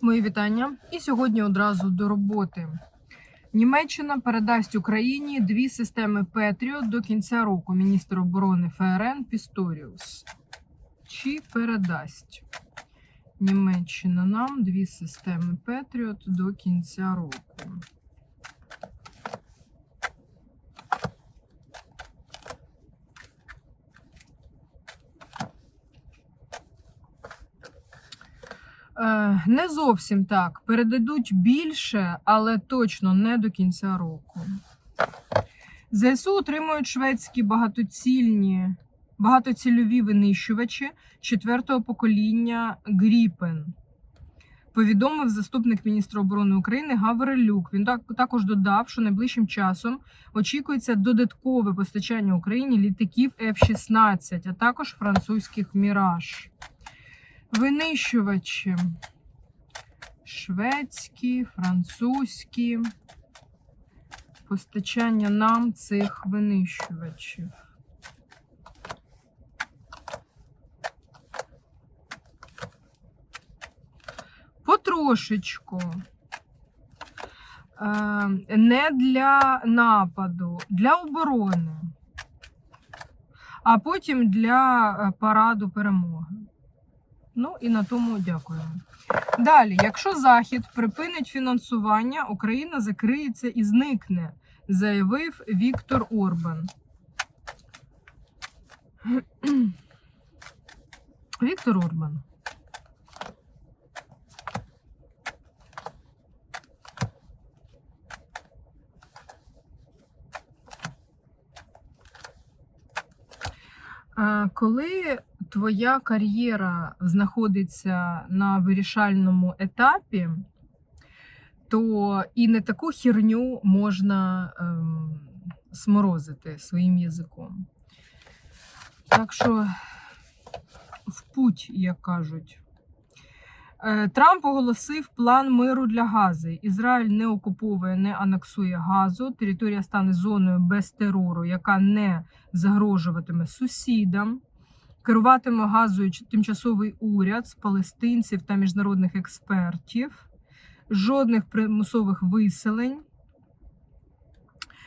Мої вітання. І сьогодні одразу до роботи. Німеччина передасть Україні дві системи Петріот до кінця року. Міністр оборони ФРН Пісторіус. Чи передасть Німеччина нам дві системи Петріот до кінця року? Не зовсім так. Передадуть більше, але точно не до кінця року. ЗСУ отримують шведські багатоцільні, багатоцільові винищувачі четвертого покоління Гріпен. Повідомив заступник міністра оборони України Гаврилюк. Він так, також додав, що найближчим часом очікується додаткове постачання Україні літаків F-16, а також французьких Міраж. Винищувачі. Шведські, французькі. Постачання нам цих винищувачів. Потрошечку. Е, Не для нападу, для оборони, а потім для е, параду перемоги. Ну і на тому дякую. Далі, якщо Захід припинить фінансування, Україна закриється і зникне, заявив Віктор Орбан. Віктор Орбан. Коли твоя кар'єра знаходиться на вирішальному етапі, то і не таку херню можна ем, сморозити своїм язиком. Так що в путь, як кажуть. Е, Трамп оголосив план миру для Гази. Ізраїль не окуповує, не анексує газу. Територія стане зоною без терору, яка не загрожуватиме сусідам. Керуватиме газою тимчасовий уряд з палестинців та міжнародних експертів. Жодних примусових виселень.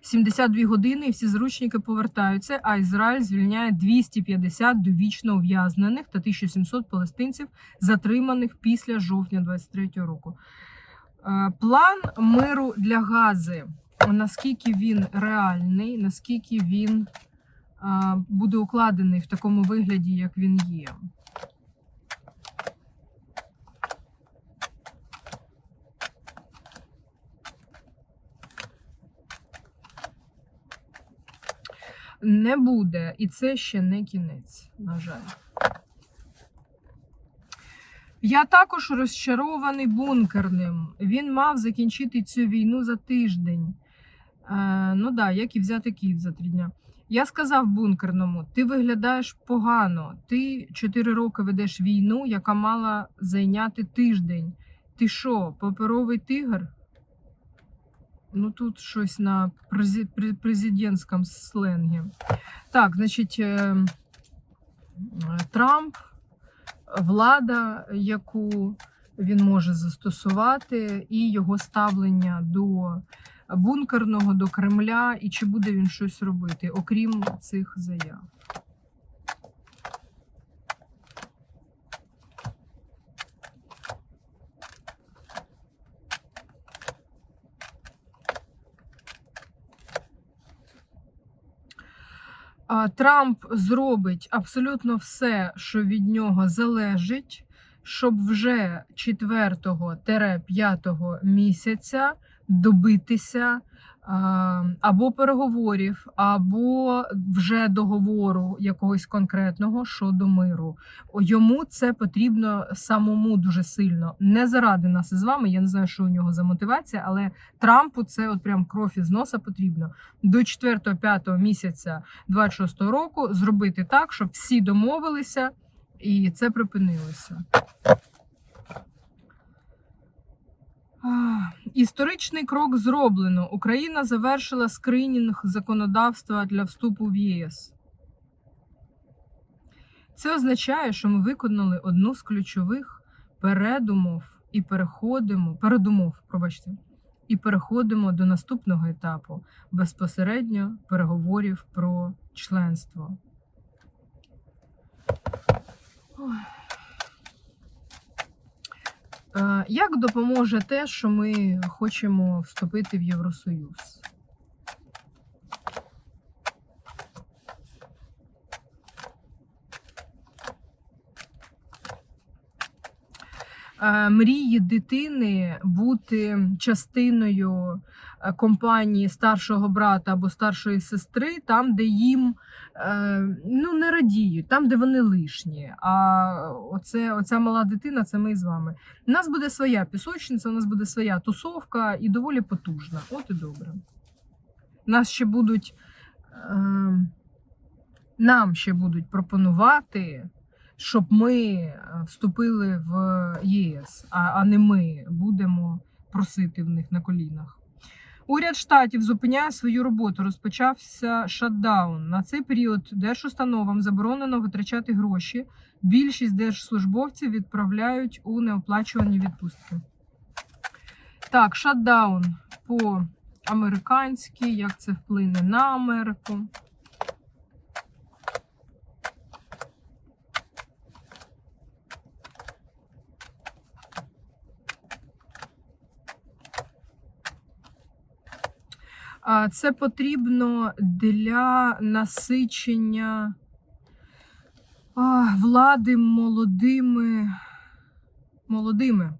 72 години і всі зручники повертаються, а Ізраїль звільняє 250 довічно ув'язнених та 1700 палестинців, затриманих після жовтня 23 року. Е, План миру для Гази. Наскільки він реальний, наскільки він буде укладений в такому вигляді, як він є. Не буде, і це ще не кінець, на жаль. Я також розчарований бункерним. Він мав закінчити цю війну за тиждень. Е, ну да, як і взяти Київ за три дня. Я сказав бункерному: ти виглядаєш погано. Ти чотири роки ведеш війну, яка мала зайняти тиждень. Ти що, паперовий тигр? Ну тут щось на президентському сленгі. Так, значить, е, Трамп, влада, яку він може застосувати, і його ставлення до бункерного, до Кремля, і чи буде він щось робити, окрім цих заяв. Трамп зробить абсолютно все, що від нього залежить, щоб вже 4-5 місяця добитися або переговорів, або вже договору якогось конкретного щодо миру. Йому це потрібно самому дуже сильно. Не заради нас із вами. Я не знаю, що у нього за мотивація, але Трампу це от прям кров із носа потрібно до 4-5 місяця 26-го року зробити так, щоб всі домовилися і це припинилося. Історичний крок зроблено. Україна завершила скринінг законодавства для вступу в ЄС. Це означає, що ми виконали одну з ключових передумов і переходимо, передумов, пробачте, і переходимо до наступного етапу безпосередньо переговорів про членство. Ой. Е, Як допоможе те, що ми хочемо вступити в Євросоюз? Е, Мрії дитини бути частиною е, компанії старшого брата або старшої сестри, там, де їм е, ну, не радіють, там, де вони лишні. А оце, оця мала дитина це ми з вами. У нас буде своя пісочниця, у нас буде своя тусовка і доволі потужна. От і добре. Нас ще будуть. Е, нам ще будуть пропонувати, щоб ми е, вступили в ЄС, а, а не ми будемо просити в них на колінах. Уряд штатів зупиняє свою роботу. Розпочався шатдаун. На цей період держустановам заборонено витрачати гроші. Більшість держслужбовців відправляють у неоплачувані відпустки. Так, шатдаун по-американськи, як це вплине на Америку. Це потрібно для насичення влади молодими, молодими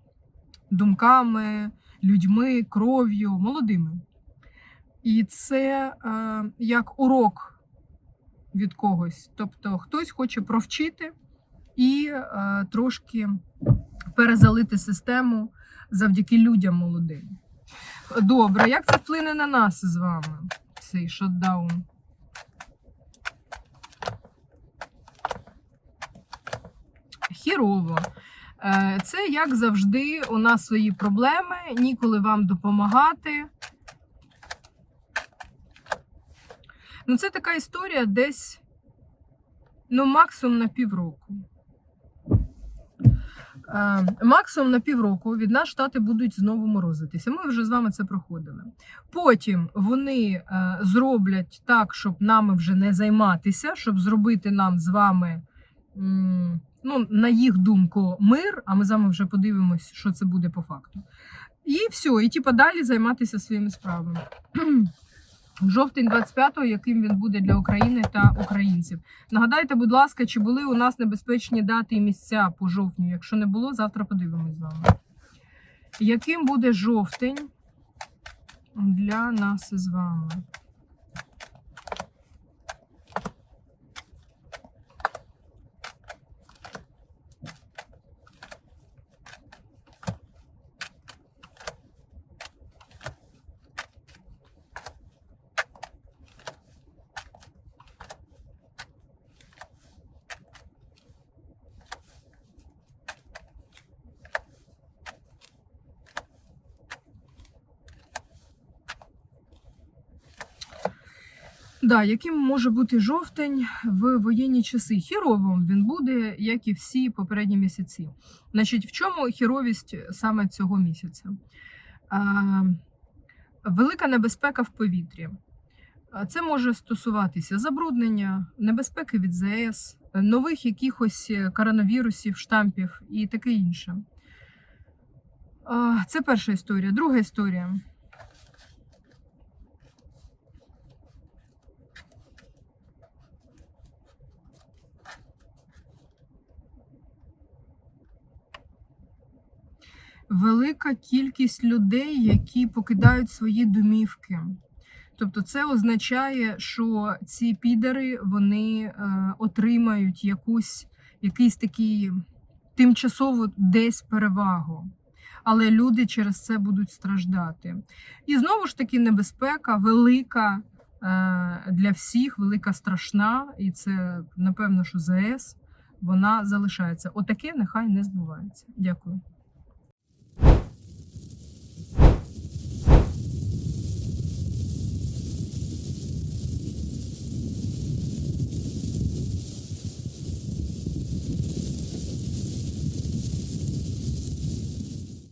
думками, людьми, кров'ю, молодими. І це як урок від когось. Тобто хтось хоче провчити і трошки перезалити систему завдяки людям молодим. Добре, як це вплине на нас з вами, цей шотдаун? Хірово. Е, Це, як завжди, у нас свої проблеми, ніколи вам допомагати. Ну, це така історія десь, ну, максимум на півроку. Максимум на півроку від нас штати будуть знову морозитися. Ми вже з вами це проходили. Потім вони е, зроблять так, щоб нами вже не займатися, щоб зробити нам з вами, ну, на їх думку, мир, а ми з вами вже подивимось, що це буде по факту. І все, і типа далі займатися своїми справами. Жовтень 25-го, яким він буде для України та українців. Нагадайте, будь ласка, чи були у нас небезпечні дати і місця по жовтню? Якщо не було, завтра подивимось з вами. Яким буде жовтень для нас з вами? Да, яким може бути жовтень в воєнні часи? Хіровим він буде, як і всі попередні місяці. Значить, в чому хіровість саме цього місяця? А, велика небезпека в повітрі. Це може стосуватися забруднення, небезпеки від ЗС, нових якихось коронавірусів, штампів і таке інше. Це перша історія. Друга історія. Велика кількість людей, які покидають свої домівки. Тобто, це означає, що ці підери вони е, отримають якусь якийсь такий тимчасову десь перевагу. Але люди через це будуть страждати. І знову ж таки, небезпека велика е, для всіх, велика страшна, і це напевно, що ЗС вона залишається. Отаке нехай не збувається. Дякую.